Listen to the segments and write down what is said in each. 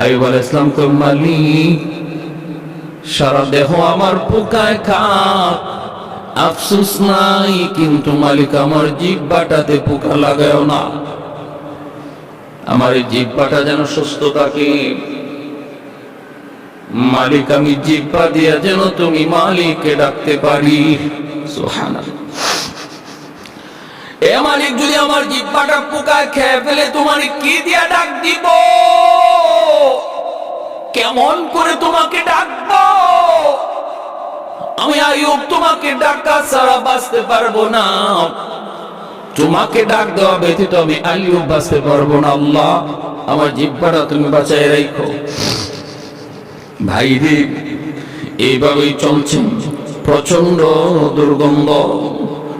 আইব ইসলাম কই মালিক সারা দেহ আমার পোকায় খাক আফসোস নাই, কিন্তু মালিক আমার জিব্বাটাতে পোকা লাগায় না। আমার এই জিব্বাটা যেন সুস্থ থাকে। মালিক, আমি জিব্বা দিয়া যেন তুমি মালিককে ডাকতে পারি। এ মালিক, যদি আমার জিব্বাটা পোকায় খেয়ে ফেলে, তোমার কি দিয়া ডাক দিব? কেমন করে তোমাকে ডাকবো? আমি আয়ুব তোমাকে ডাকা ছাড়া বাঁচতে পারব না। তোমাকে ডাক দেওয়া ব্যতীত আমি আয়ুব বাঁচতে পারব না, আল্লাহ। আমার জিব্বাটা তুমি বাঁচাই রাখো। ভাই রে, এইভাবেই চলছে। প্রচণ্ড দুর্গন্ধ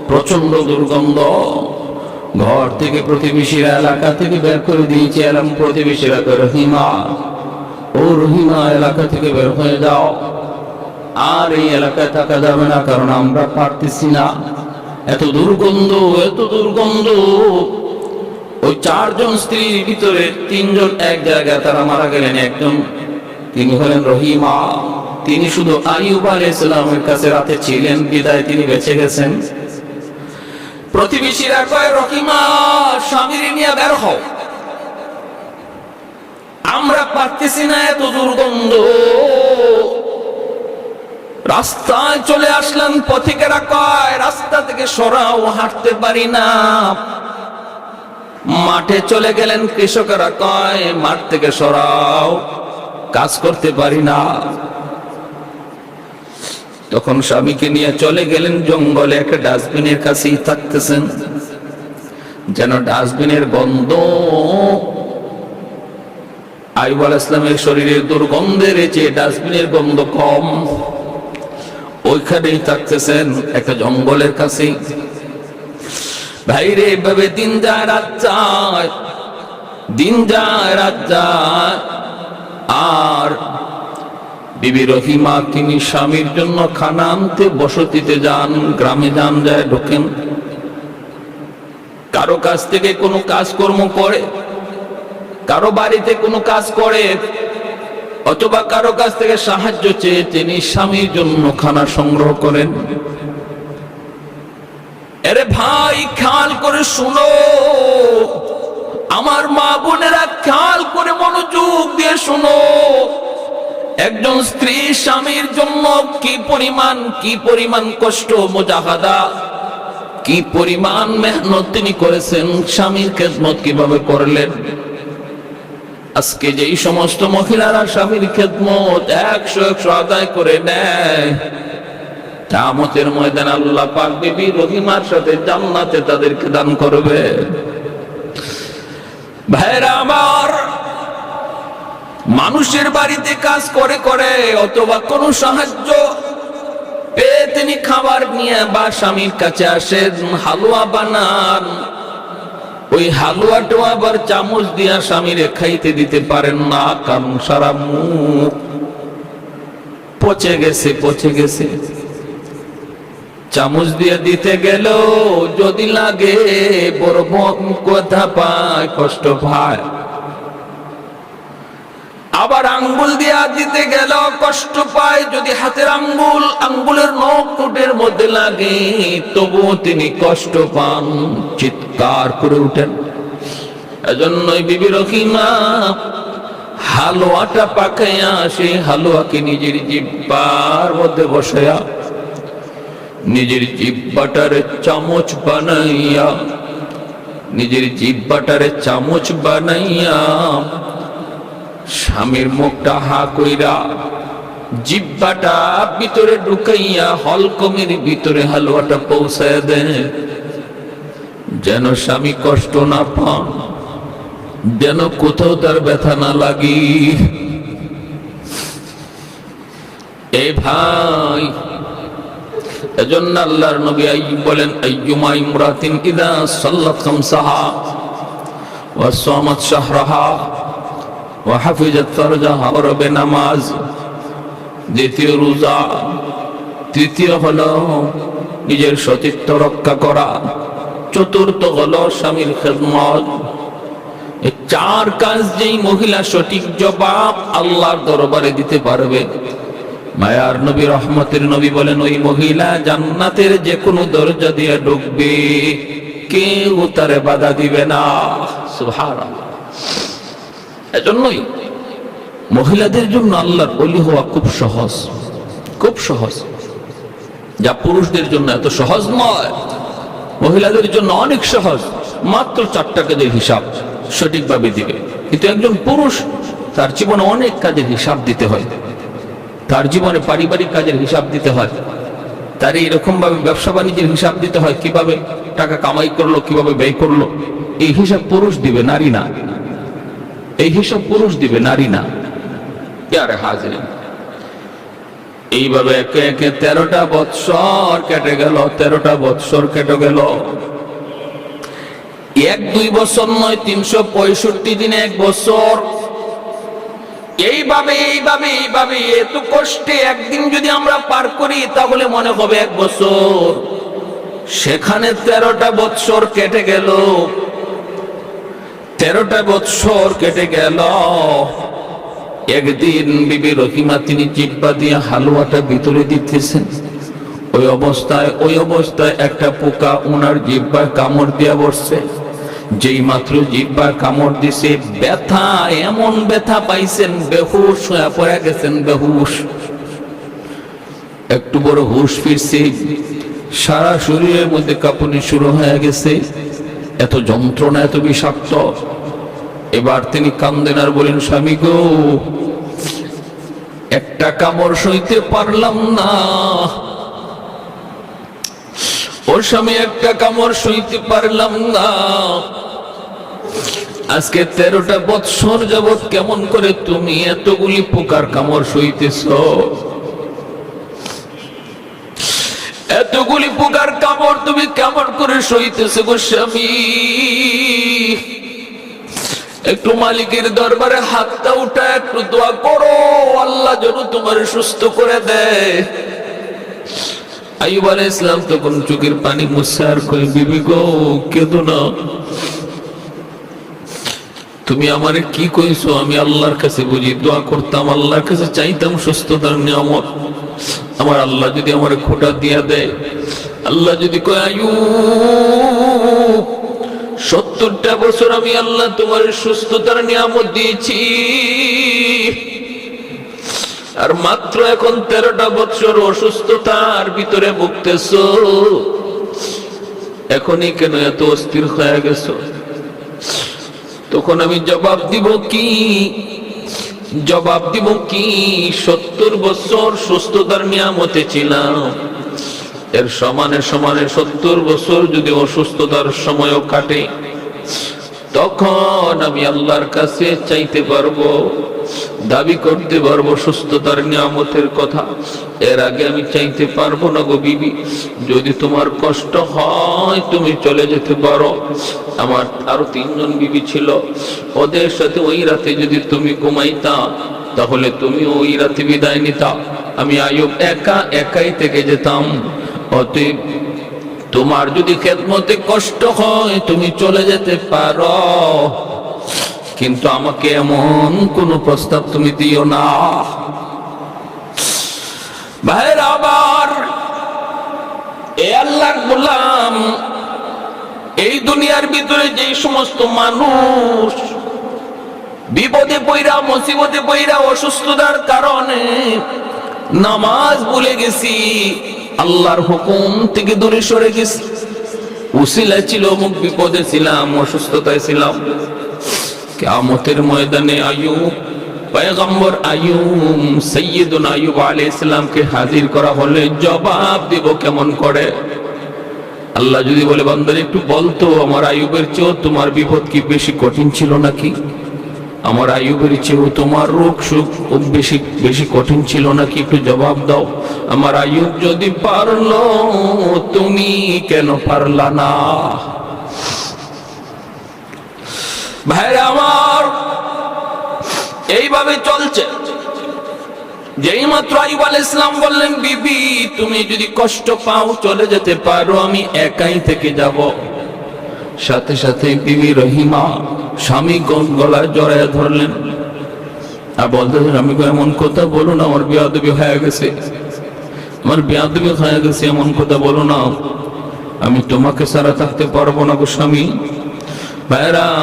প্রচণ্ড দুর্গন্ধ। ঘর থেকে প্রতিবেশীরা, এলাকা থেকে বের করে দিয়েছে এলাম প্রতিবেশীরা তো রহিমা। ও রহিমা এলাকা থেকে বের হয়ে যাও। আর এই এলাকায় থাকা যাবে না, কারণ আমরা পারতেছি না। এত দুর্গন্ধ এত দুর্গন্ধ। ওই চারজন স্ত্রীর ভিতরে তিনজন এক জায়গায় তারা মারা গেলেন, একজন তিনি হলেন রহিমা। তিনি শুধু আইয়ুব আলাইহিস সালামের কাছে রাতে ছিলেন, বিদায় তিনি বেঁচে গেছেন। প্রতিবেশীরা কয়, রহিমা, স্বামীর নিয়ে বের হও। আমরা পারতেছি না এত দুর্গন্ধ। রাস্তায় চলে আসলাম পথিকেরা কয়, রাস্তা থেকে সরাও, হাঁটতে পারি না। মাঠে চলে গেলেন, কৃষকেরা কয়, মাঠ থেকে সরাও, কাজ করতে পারি না। তখন স্বামীকে নিয়ে চলে গেলেন, জঙ্গলে একটা ডাস্টবিনের কাছেই থাকতেছেন। যেন ডাস্টবিনের গন্ধ আইবাল ইসলামের শরীরের দুর্গন্ধের চেয়ে ডাস্টবিনের গন্ধ কম। ওইখানেই থাকতেছেন একটা জঙ্গলের কাছে। ভাইরে, এভাবে দিন যায়, রাত দিন যায়, রাত যায়। আর বিবি রহিমা, তিনি স্বামীর জন্য খানা আনতে, বসতিতে যান, গ্রামে যান, যায় ঢোকেন। কারও কাছ থেকে কোনো কাজকর্ম করে কারও বাড়িতে কোনো কাজ করে, অথবা কারও কাছ থেকে সাহায্য চেয়ে তিনি স্বামীর জন্য খানা সংগ্রহ করেন। আরে ভাই, খেয়াল করে শুনো। আমার মা বোনেরা খেয়াল করে মনোযোগ দিয়ে শুনো। একজন স্ত্রী স্বামীর জন্য কি পরিমাণ কি পরিমাণ কষ্ট, মোজাহাদা, কি পরিমাণ মেহনত তিনি করেছেন, স্বামীর খেদমত কীভাবে করলেন? আজকে যেই সমস্ত মহিলারা স্বামীর খেদমত একশো একশো আদায় করে নেয় কামতের ময়দান আল্লাহ পাক বিবি রহিমার সাথে জান্নাতে তাদেরকে দান করবে। ভাইরা আমার, মানুষের বাড়িতে কাজ করে করে অথবা কোনো সাহায্য পেয়ে তিনি খাবার নিয়ে বা স্বামীর কাছে আসেন, হালুয়া বানান ওই হালুয়াটা আবার চামচ দিয়া স্বামীরে খাইতে দিতে পারেন না, কারণ সারা মুখ পচে গেছে পচে গেছে। চামচ দিয়ে দিতে গেল যদি লাগে, বড় কথা পায়, কষ্ট পায়। আবার আঙ্গুল দিয়া দিতে গেল কষ্ট পায়, যদি হাতের আঙ্গুল, আঙ্গুলের নখ ঠোঁটের লাগে, তবুও তিনি কষ্ট পান। চিৎকার করে উঠেন। এজন্যই বিবি রহিমা হালুয়াটা পাকাইয়া সেই হালুয়াকে নিজের জিব্বার মধ্যে বসাইয়া, নিজের জিব্বাটারে চামচ বানাইয়া, নিজের জিব্বাটারে চামচ বানাইয়া, স্বামীর মুখটা হা কইরা জিব্বাটা ভিতরে ঢুকাইয়া হলকমের ভিতরে হালুয়াটা পৌঁছায় দেন যেন স্বামী কষ্ট না পান, যেন কোথাও তার ব্যথা না লাগি। এ ভাই, এজন্য আল্লাহর নবী আইয়ুব বলেন, আইয়ুমা ইমরাতিন ইদা সাল্লাত খামসাহা ওয়া সামাত শাহরাহা ওয়া হাফিজাত ফারজাহা রবে নামাজ। দ্বিতীয় রোজা, তৃতীয় হল নিজের সতীত্ব রক্ষা করা। চতুর্থ হল স্বামীর খেদমত। চার কাজ যেই মহিলা সঠিক জবাব আল্লাহর দরবারে দিতে পারবে। মায়ার নবী, রহমতের নবী বলেন, ওই মহিলা জান্নাতের যে কোনো দরজা দিয়ে ঢুকবে। কেউ তারে বাধা দিবে না। সুবহানাল্লাহ। এজন্যই মহিলাদের জন্য আল্লাহর অলি হওয়া খুব সহজ খুব সহজ। যা পুরুষদের জন্য এত সহজ নয়, মহিলাদের জন্য অনেক সহজ, মাত্র চারটা কাজের হিসাব সঠিকভাবে দিবে। কিন্তু একজন পুরুষ, তার জীবনে অনেক কাজের হিসাব দিতে হয়। তার জীবনে পারিবারিক কাজের হিসাব দিতে হয়। তার এইরকম ভাবে ব্যবসা বাণিজ্যের হিসাব দিতে হয়, কীভাবে টাকা কামাই করল, কীভাবে ব্যয় করল। এই হিসাব পুরুষ দিবে, নারী না। এই হিসাব পুরুষ দিবে, নারী না। ইয়ারে হাজির। এইভাবে একে একে তেরোটা বৎসর কেটে গেল, তেরোটা বৎসর কেটে গেল। এক, দুই বছর নয়, তিনশো পঁয়ষট্টি দিনে এক বছর। এইভাবে এইভাবে এইভাবে, এত কষ্টে একদিন যদি আমরা পার করি, তাহলে মনে হবে এক বছর। সেখানে তেরোটা বৎসর কেটে গেল। তেরোটা বৎসর কেটে গেল। একদিন বিবি রহিমা তিনি জিব্বা দিয়ে হালুয়াটা ভিতরে দিতেছেন। ওই অবস্থায় ওই অবস্থায় একটা পোকা ওনার জিব্বায় কামড় দিয়া বসছে। যেই মাত্র জিব্বার কামড় দিছে, ব্যথা, এমন ব্যথা পাইছেন, বেহুশ হয়ে পড়ে গেছেন, বেহুশ। একটু বড় হুশ ফিরছে। সারা শরীরের মধ্যে কাঁপুনি শুরু হয়ে গেছে। এত যন্ত্রণা, এত বিষাক্ত। এবার তিনি কান্দেন আর বলেন, স্বামী গো, একটা কামড় সইতে পারলাম না। ও স্বামী, একটা কামড় সইতে পারলাম না। আজকে তেরোটা বৎসর যাবৎ কেমন করে তুমি এতগুলি পোকার কামড় সইতেছ? এতগুলি পোকার কামড় তুমি কেমন করে সইতেছ গো স্বামী? একটু মালিকের দরবারে হাতটা উঠা একটু দোয়া করো, আল্লাহ যেন তোমার সুস্থ করে দেয়। ইসলাম তখন চোখের পানি বিবি গো না। তুমি আমারে কি কইছো? আমি আল্লাহর কাছে বুঝি দোয়া করতাম, আল্লাহর কাছে চাইতাম সুস্থতার নিয়ামত। আমার আল্লাহ যদি আমার খোটা দিয়া দেয়, আল্লাহ যদি কয় আয়ু সত্তরটা বছর আমি আল্লাহ তোমার সুস্থতার নিয়ামত দিয়েছি। আর মাত্র এখন তেরোটা বছর অসুস্থতার ভিতরে ভুগতেছ। এখনই কেন এত অস্থির হয়ে গেছ? তখন আমি জবাব দিব কি? জবাব দিব কি? সত্তর বছর সুস্থতার নিয়ামতে ছিলাম। এর সমানে সমানে সত্তর বছর যদি অসুস্থতার সময়ও কাটে, তখন আমি আল্লাহর কাছে চাইতে পারব, দাবি করতে পারব সুস্থতার নিয়ামতের কথা। এর আগে আমি চাইতে পারব না গো বিবি, যদি তোমার কষ্ট হয় তুমি চলে যেতে পারো। আমার আরও তিনজন বিবি ছিল, ওদের সাথে ওই রাতে যদি তুমি ঘুমাইতা, তাহলে তুমি ওই রাতে বিদায় নিতা। আমি আয়ুব একা একাই থেকে যেতাম। অতএব তোমার যদি খেদমতে কষ্ট হয়, তুমি চলে যেতে পারো। কিন্তু আমাকে এমন কোন প্রস্তাব তুমি দিও না। ভাইয়ের, আবার এ আল্লাহ বললাম এই দুনিয়ার ভিতরে যে সমস্ত মানুষ বিপদে পইরা, মুসিবতে পইরা, অসুস্থতার কারণে নামাজ ভুলে গেছি আল্লাহর হুকুম থেকে দূরে সরে গেছি। উসিলা ছিল, মুখ বিপদে ছিলাম, অসুস্থতায় ছিলাম। কিয়ামতের ময়দানে আয়ুব পয়গম্বর আয়ুব সৈয়দুন আয়ুব আলাইহিস সালামকে হাজির করা হলে জবাব দিব কেমন করে? আল্লাহ যদি বলে বান্দার একটু বলতো, আমার আয়ুবের চেয়েও তোমার বিপদ কি বেশি কঠিন ছিল নাকি? আমার আয়ুবের চেয়েও তোমার রোগ সুখ বেশি বেশি কঠিন ছিল নাকি? একটু জবাব দাও। আমার আয়ুব যদি পারল, তুমি কেন পারলা না? ভাইরা আমার, এইভাবে চলছে। যেই মাত্র আইব আল ইসলাম বললেন, বিবি, তুমি যদি কষ্ট পাও, চলে যেতে পারো, আমি একাই থেকে যাব। সাথে সাথে বিবি রহিমা স্বামী গ- গলায় জড়ায় ধরলেন? আর বলতেছেন, আমি এমন কথা বলো না, আমার বিয়াদবি হয়ে গেছে। আমার বিয়াদবি হয়ে গেছে, এমন কথা বলো না। আমি তোমাকে সারা থাকতে পারব না গো স্বামী। ভাইরা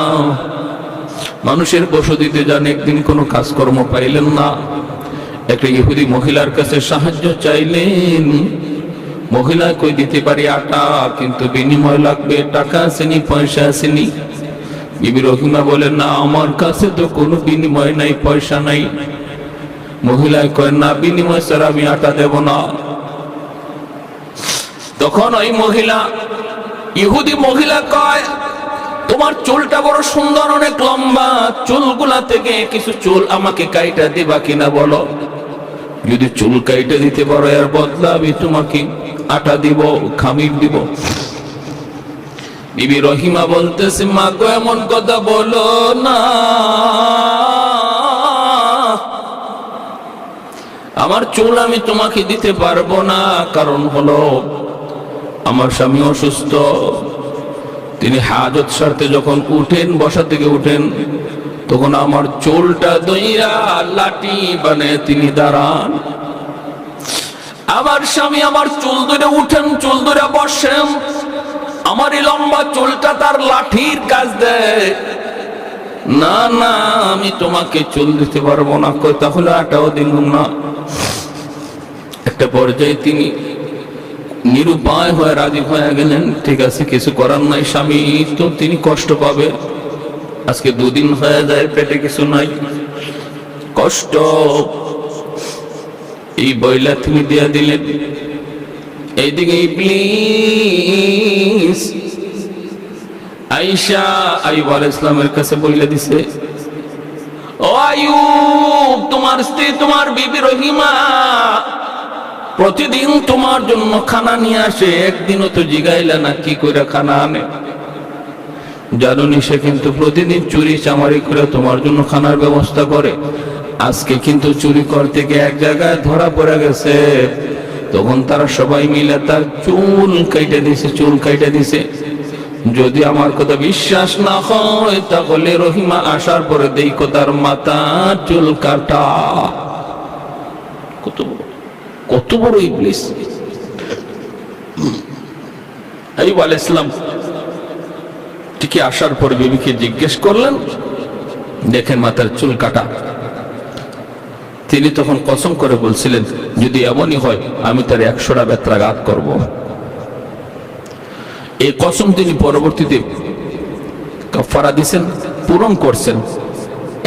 মানুষের বসতিতে যান, একদিন কোনো কাজকর্ম পাইলেন না। একটা ইহুদি মহিলার কাছে সাহায্য চাইলেন। মহিলা কই দিতে পারি আটা? কিন্তু বিনিময় লাগবে টাকা আসেনি পয়সা আসেনি বিবি রহিমা বলেন না, আমার কাছে তো কোনো বিনিময় নাই, পয়সা নাই। মহিলায় কয়, না, বিনিময় স্যার, আমি আটা দেব না। তখন ওই মহিলা, ইহুদি মহিলা কয়, তোমার চুলটা বড় সুন্দর, অনেক লম্বা। চুলগুলা থেকে কিছু চুল আমাকে কাইটা দিবা কিনা বলো? যদি চুল কাইটা দিতে পারো, এর বদলা আমি তোমাকে আটা দিব, খামির দিব। বিবি রহিমা বলতেছে মা গো এমন কথা বলো না। আমার চুল আমি তোমাকে দিতে পারব না। কারণ হলো, আমার স্বামী অসুস্থ। তিনি হাজত সারতে যখন উঠেন, বসা থেকে উঠেন, তখন আমার চুলটা দইরা লাঠি বানে তিনি দাঁড়ান। আমার স্বামী আমার চুল ধরে উঠেন, চুল ধরে বসেন। আমার এই লম্বা চুলটা তার লাঠির কাজ দেয়। না না, আমি তোমাকে চুল দিতে পারব না। তাহলে আটাও দিলাম না। একটা পর্যায়ে তিনি নিরুপায় হয়ে রাজি হয়ে গেলেন। ঠিক আছে, কিছু করার নাই স্বামী, তো তিনি কষ্ট পাবে। আজকে দুদিন হয়ে যায়, পেটে কিছু নাই। কষ্ট এই বইলা তিনি দিয়া দিলেন এইদিকে আইসা আইব আল ইসলামের কাছে বইলে দিছে তোমার স্ত্রী তোমার বিবি রহিমা, প্রতিদিন তোমার জন্য খানা নিয়ে আসে, একদিনও তো জিগাইলে না, কি করে খানা আনে? জানুনি সে কিন্তু প্রতিদিন চুরি চামারি করে তোমার জন্য খানার ব্যবস্থা করে। আজকে কিন্তু চুরি করতে গিয়ে এক জায়গায় ধরা পড়ে গেছে। তখন তারা সবাই মিলে তার চুল কাইটে দিছে, চুল কাইটে দিছে। যদি আমার কথা বিশ্বাস না হয়, তাহলে রহিমা আসার পরে দেখো তার মাথা, চুল কাটা। কত কত বড় ইবলিস। আইব আলাইহিস সালাম ঠিকই আসার পর বিবিকে জিজ্ঞেস করলেন, দেখেন মাথার চুল কাটা। তিনি তখন কসম করে বলছিলেন, যদি এমনই হয়, আমি তার একশোটা বেত্রাঘাত করব। এই কসম তিনি পরবর্তীতে কাফারা দিছেন, পূরণ করছেন।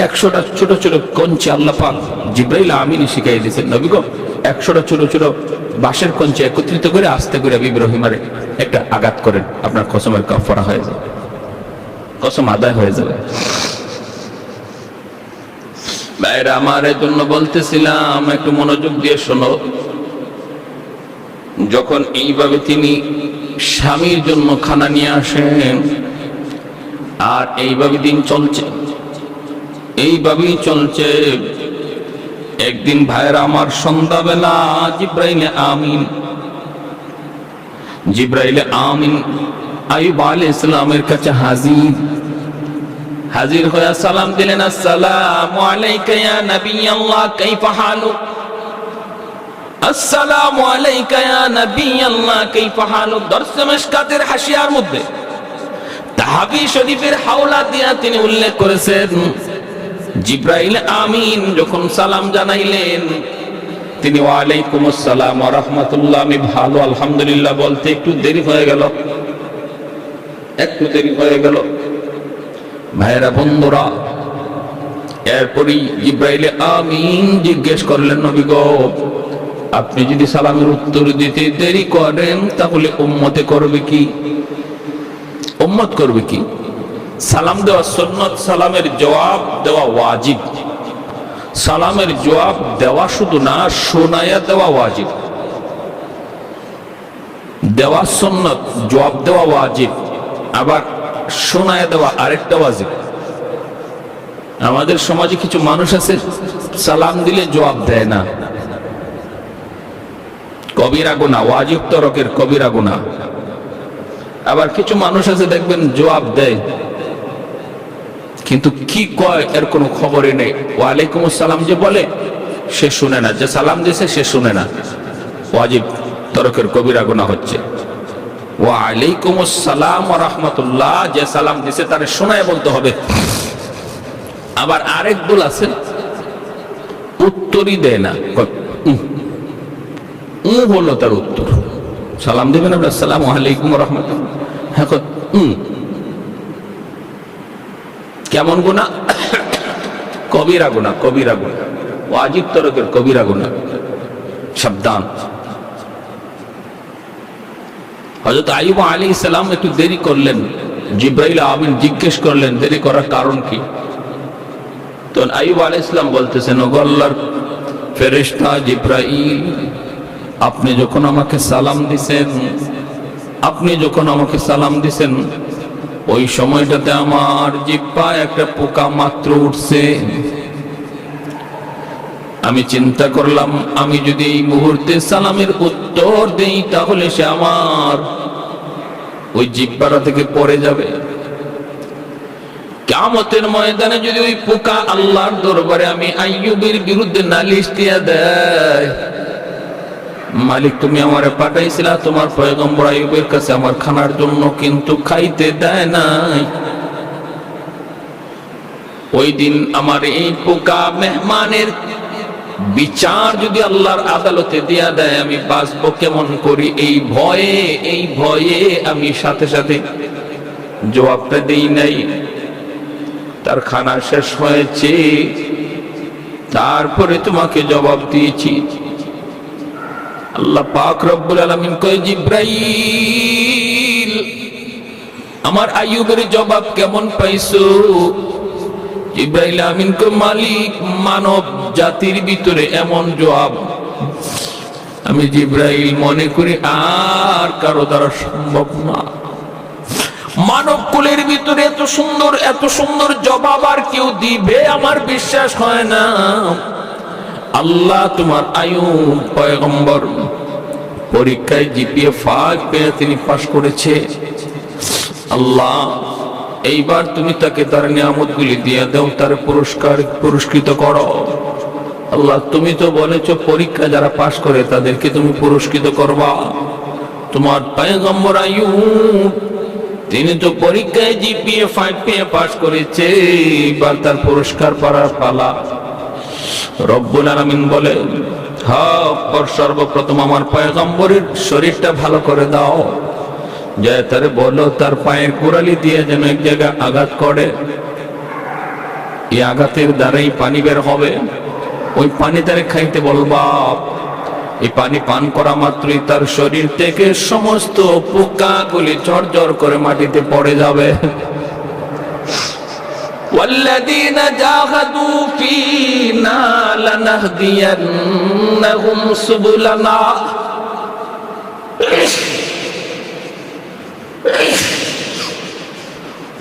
একশোটা ছোট ছোট কঞ্চে আল্লাহ পাক জিব্রাইল আমিনী শিখাই দিয়েছেন, নবী গো, একশোটা ছোট ছোট বাঁশের কঞ্চে একত্রিত করে আস্তে করে বিব্রহিমারে একটা আঘাত করেন, আপনার কসমের কাফারা হয়ে যাবে, কসম আদায় হয়ে যাবে। ভাইরা আমার জন্য বলতেছিলাম, একটু মনোযোগ দিয়ে শোনো। যখন এইভাবে তিনি স্বামীর জন্য খানা নিয়ে আসেন, আর এইভাবে দিন চলছে, এইভাবেই চলছে, একদিন ভাইরা আমার সন্ধ্যাবেলা জিব্রাইলে আমিন জিব্রাইলে আমিন আইব আল ইসলামের কাছে হাজির। হাজির হয়ে সালাম দিলেন, আসসালামু আলাইকা ইয়া নবী আল্লাহ কাইফা হালুক আসসালামু আলাইকা ইয়া নবী আল্লাহ কাইফা হালুক দর্শ মিশকাতের হাসিয়ার মধ্যে তাহাবি শরীফের হাওলা দিয়া তিনি উল্লেখ করেছেন, জিব্রাইল আমিন যখন সালাম জানাইলেন, তিনি, ওয়ালাইকুম আসসালাম ওয়া রাহমাতুল্লাহ, আমি ভালো, আলহামদুলিল্লাহ, বলতে একটু দেরি হয়ে গেল। একটু দেরি হয়ে গেল। ভাইরা বন্ধুরা, এরপরই ইব্রাহিলে আমিন জিজ্ঞেস করলেন, নবী গো, আপনি যদি সালামের উত্তর দিতে দেরি করেন, তাহলে উম্মতে করবে কি? উম্মত করবে কি? সালাম দেওয়া সুন্নত, সালামের জবাব দেওয়া ওয়াজিব। সালামের জবাব দেওয়া শুধু না, শোনায়া দেওয়া ওয়াজিব। দেওয়া সুন্নত, জবাব দেওয়া ওয়াজিব। আবার শোনায় দেওয়া আরেকটা ওয়াজিব। আমাদের সমাজে কিছু মানুষ আছে, সালাম দিলে জবাব দেয় না। কবিরা গুণা ওয়াজিব তরকের কবিরা গুণা আবার কিছু মানুষ আছে, দেখবেন জবাব দেয়। কিন্তু কি কয়, এর কোনো খবরই নেই। ওয়ালাইকুম আসসালাম যে বলে, সে শুনে না। যে সালাম দিয়েছে, সে শুনে না। ওয়াজিব তরকের কবিরা গুণা হচ্ছে। ওয়ালাইকুম আসসালাম রাহমাতুল্লাহ যে সালাম দিছে তারে শোনায় বলতে হবে। আবার আরেক দল আছে, উত্তরই দেয় না। উম হলো তার উত্তর। সালাম দেবেন আপনার? সালাম আলাইকুম রহমতুল্লাহ হ্যাঁ। কেমন গুণা কবিরা গুণা কবিরা গুণা ও আজিব তরকের কবিরা গুণা সাবধান। হজরত আইব আলী ইসলাম একটু দেরি করলেন। জিব্রাইল আমিন জিজ্ঞেস করলেন, দেরি করার কারণ কি? তখন আইব আলী ইসলাম বলতেছেন ও আল্লাহর ফেরেশতা জিব্রাইল, আপনি যখন আমাকে সালাম দিছেন, আপনি যখন আমাকে সালাম দিছেন, ওই সময়টাতে আমার জিব্বা একটা পোকা মাত্র উঠছে। আমি চিন্তা করলাম, আমি যদি এই মুহূর্তে সালামের উত্তর দেই তাহলে সে আমার। ওই জিব্বাটা থেকে পড়ে যাবে। কামতের ময়দানে যদি ওই পোকা আল্লাহর দরবারে আমি আইয়ুবের বিরুদ্ধে নালিশ দিয়া দেয়, মালিক তুমি আমারে পাঠাইছিলা, তোমার পয়গম্বর আইয়ুবের কাছে আমার খানার জন্য কিন্তু খাইতে দেয় নাই। ওই দিন আমার এই পোকা মেহমানের বিচার যদি আল্লাহর আদালতে দিয়া দেয়, আমি বাঁচবো কেমন করি? এই ভয়ে এই ভয়ে আমি সাথে সাথে জবাবটা দেই নাই। তার খানা শেষ হয়েছে। তারপরে তোমাকে জবাব দিয়েছি। আল্লাহ পাক রব্বুল আলামিন কয়, জিব্রাইল, আমার আইয়ুবের জবাব কেমন পাইছো? জিব্রাইল আমিন কয় মালিক মানব জাতির ভিতরে এমন জবাব। আমি জিব্রাইল মনে করি আর কারও দ্বারা সম্ভব না। মানব কুলের ভিতরে এত সুন্দর এত সুন্দর জবাব আর কেউ দিবে আমার বিশ্বাস হয় না। আল্লাহ তোমার আয়ু পয়গম্বর পরীক্ষায় জিপিএ ফাইভ পেয়ে তিনি পাশ করেছে। আল্লাহ এইবার তুমি তাকে তার নিয়ামত গুলি দিয়ে দাও, তার পুরস্কার পুরস্কৃত করো। আল্লাহ, তুমি তো বলেছ পরীক্ষা যারা পাশ করে তাদেরকে তুমি পুরস্কৃত করবা। তোমার পয়গম্বর আয়ু তিনি তো পরীক্ষায় জিপিএ ফাইভ পেয়ে পাশ করেছে এবার তার পুরস্কার পাওয়ার পালা। রব্বুল আলামিন বলে হ্যাঁ পর সর্বপ্রথম আমার পয়গম্বরের শরীরটা ভালো করে দাও। যে তারে বলো তার পায়ের গোড়ালি দিয়ে যেন এক জায়গায় আঘাত করে এই আঘাতের দ্বারাই পানি বের হবে ওই পানি তারে খাইতে বলবা এই পানি পান করা মাত্রই তার শরীর থেকে সমস্ত পোকাগুলি ঝরঝর করে মাটিতে পড়ে যাবে والذين جاهدوا فينا لنهدينهم سبلنا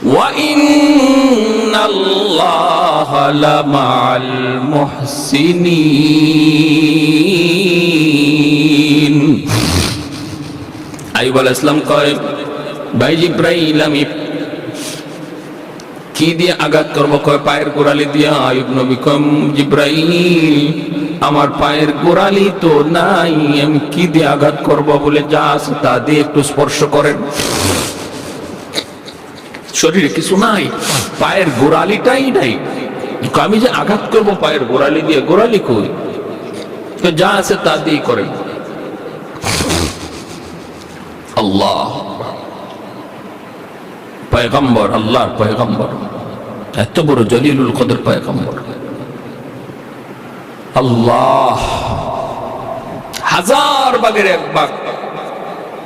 وإن الله لمع المحسنين আইব আল ইসলাম কয় ভাই জিব্রাইল আমি কি দিয়ে আঘাত করবো কয় পায়ের গোড়ালি দিয়ে আয়ুব নবী কম জিব্রাইল আমার পায়ের গোড়ালি তো নাই আমি কি দিয়ে আঘাত করব বলে যা আছে তা দিয়ে একটু স্পর্শ করেন শরীরে কিছু নাই, পায়ের গোড়ালিটাই নাই। আমি যে আঘাত করব পায়ের গোড়ালি দিয়ে, গোড়ালি কই? যা আছে তা দিয়ে করেন। আল্লাহ। পয়গম্বর, আল্লাহর পয়গম্বর। এত বড় জলিলুল কদর পয়গম্বর। আল্লাহ। হাজার বাগের এক বাঘ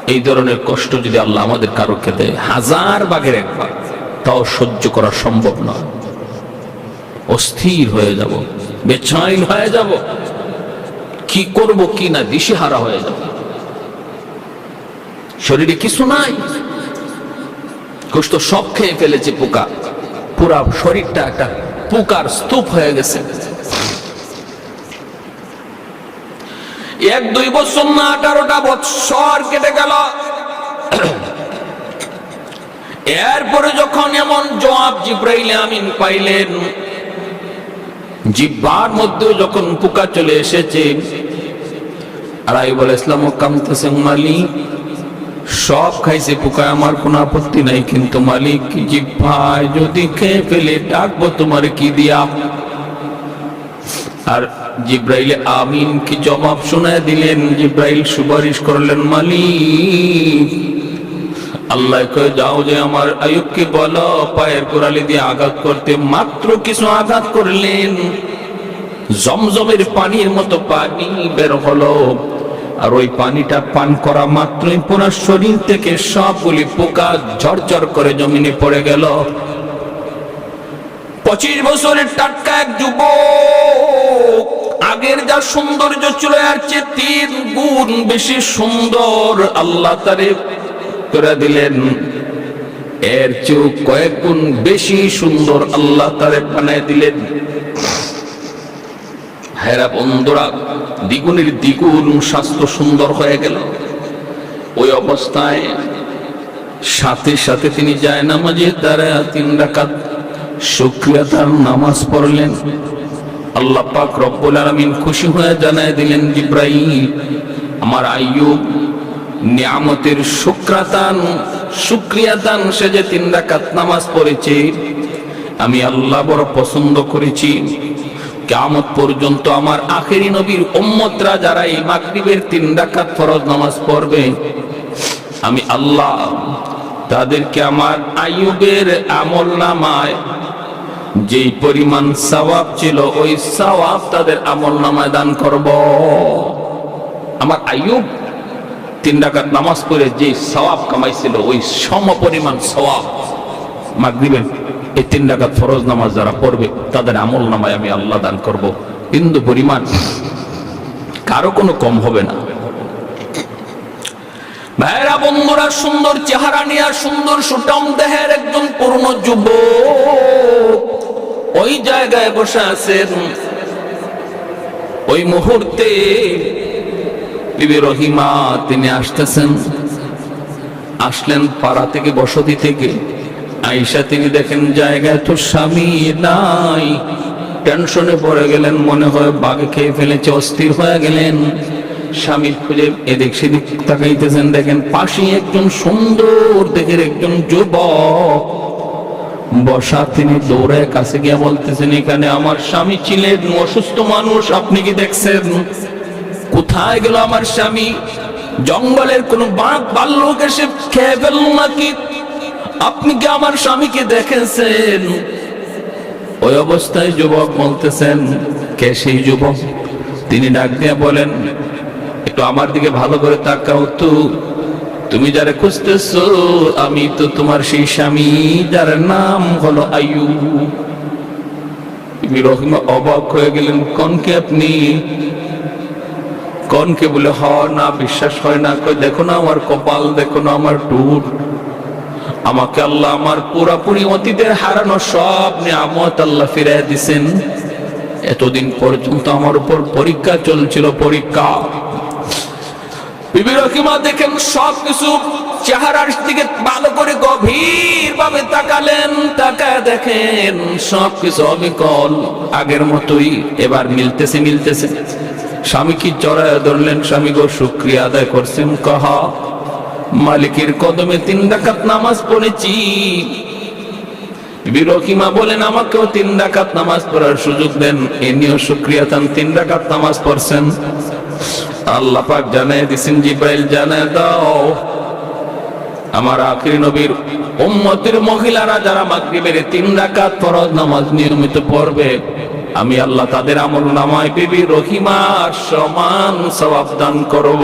এই ধরনের কষ্ট যদি আল্লাহ আমাদের কারোকে দেয় হাজার বাঘের একবার, তাও সহ্য করা সম্ভব নয়। অস্থির হয়ে যাব বেচাইন হয়ে যাব। কি করব, কি না, দিশেহারা হয়ে যাব। শরীরে কিছু নাই। কষ্ট সব খেয়ে ফেলেছে পোকা। পুরা শরীরটা একটা পোকার স্তূপ হয়ে গেছে। এক, দুই বছর না, আঠারোটা বৎসর কেটে গেল। এরপরে যখন এমন জবাব জিব্রাইল আমিন পাইলেন, জিব্বার মধ্যে যখন পোকা চলে এসেছে আড়াই বলে, ইসলাম কামতেছে মালিক, সব খাইছে পোকায় আমার কোনো আপত্তি নাই, কিন্তু মালিক জিব্বায় যদি খেয়ে ফেলে, ডাকবো তোমার কি দিয়া? আর জিব্রাইল আমিন কি জবাব শোনায় দিলেন? জিব্রাইল সুপারিশ করলেন, মালিক। আল্লাহ কয়ে, যাও যে আমার আয়ুবকে বলো, পায়ের কোরালি দিয়ে আঘাত করতে মাত্র কিছু আঘাত করলেন। জমজমের পানির মতো পানি বের হলো। আর ওই পানিটা পান করা মাত্রই পুরো শরীর থেকে সবগুলি পোকা ঝরঝর করে জমিনে পড়ে গেল। পঁচিশ বছরের টাটকা এক যুবক আগের যা সৌন্দর্য ছিল আর চেয়ে তিন গুণ বেশি সুন্দর আল্লাহ তারে করে দিলেন। এর চেয়েও কয়েক গুণ বেশি সুন্দর আল্লাহ তারে বানায় দিলেন। হেরা বন্ধুরা, দ্বিগুণের দ্বিগুণ স্বাস্থ্য সুন্দর হয়ে গেল। ওই অবস্থায় সাথে সাথে তিনি যায় নামাজে দ্বারা তিন রাকাত সুক্রিয়াতার নামাজ পড়লেন। আল্লাহ পাক রব্বুল আলামিন খুশি হয়ে জানায় দিলেন, জিব্রাইল, আমার আইয়ুব নিয়ামতের শুক্রাতান শুক্রিয়াতান সে যে তিন রাকাত নামাজ পড়েছে, আমি আল্লাহ বড় পছন্দ করেছি। কিয়ামত পর্যন্ত আমার আখেরি নবীর উম্মতরা যারা এই মাগরিবের তিন রাকাত ফরজ নামাজ পড়বে, আমি আল্লাহ তাদেরকে আমার আইয়ুবের আমল নামায় যেই পরিমাণ সওয়াব ছিল, ওই সওয়াব তাদের আমল নামায় দান করব। আমার আইয়ুব তিন রাকাত নামাজ পড়ে যে সওয়াব কামাইছিল, ওই সম পরিমাণ সওয়াব মাগরিবের এই তিন রাকাত ফরজ নামাজ যারা পড়বে, তাদের আমল নামায় আমি আল্লাহ দান করব। কিন্তু পরিমাণ কারও কোনো কম হবে না। ভাইরা, বন্ধুরা, সুন্দর চেহারা নিয়ে সুন্দর সুটম দেহের একজন পূর্ণ যুব ওই জায়গায় বসে আছেন। ওই মুহূর্তে বিবি রহিমা, তিনি আসতেছেন। আসলেন পাড়া থেকে, বসতি থেকে। আইসা তিনি দেখেন জায়গায় তো স্বামী নাই। টেনশনে পড়ে গেলেন, মনে হয় বাঘে খেয়ে ফেলেছে, অস্থির হয়ে গেলেন। স্বামীর খুঁজে এদিক সেদিক তাকাইতেছেন, দেখেন পাশে একজন সুন্দর দেখের একজন যুবক। বসা তিনি দৌড়ে কাছে গিয়ে বলতেছেন, এখানে আমার স্বামী ছিলেন, অসুস্থ মানুষ, আপনি কি দেখছেন? কোথায় গেল আমার স্বামী? জঙ্গলের কোন বাঘ ভাল্লুক এসে খেয়ে ফেলল নাকি? আপনি কি আমার স্বামীকে দেখেছেন? ওই অবস্থায় যুবক বলতেছেন, কে সেই যুবক? তিনি ডাক দিয়ে বলেন, একটু আমার দিকে ভালো করে তাকাও তো। তুমি যারা খুঁজতেছো, আমি তো তোমার সেই স্বামী, যার নাম হলো আয়ু রহিমা অবাক হয়ে গেলেন, কনকে আপনি? কনকে বলে, হ, না, বিশ্বাস হয় না। কই দেখো না আমার কপাল, দেখো না আমার টুর আমাকে আল্লাহ আমার পুরাপুরি অতীতের হারানো সব নিয়ামত আল্লাহ ফিরে দিছেন। এতদিন পর্যন্ত আমার উপর পরীক্ষা চলছিল, পরীক্ষা। বিবি রহিমা দেখেন সব কিছু চেহারার দিকে ভালো করে গভীর ভাবে তাকালেন, তাকায় দেখেন সব কিছু অবিকল, আগের মতোই, এবার মিলতেছে মিলতেছে। স্বামী কি চড়ায় ধরলেন? স্বামী গো, শুক্রিয়া আদায় করছেন, কহ, মালিকের কদমে তিন ডাকাত নামাজ পড়েছি। বিরকিমা বলেন, আমাকেও তিন ডাকাত নামাজ পড়ার সুযোগ দেন, এ নিয়েও শুক্রিয়া তান তিন ডাকাত নামাজ পড়ছেন। আল্লাহ পাক জানায় দিছেন, জিব্রাইল জানায় দাও। আমার আখির নবীর উম্মতের মহিলারা যারা মাগরিবের তিন রাকাত ফরজ নামাজ নিয়মিত পড়বে, আমি আল্লাহ তাদের আমল নামায়, বিবি রহিমার সমান সওয়াব দান করব।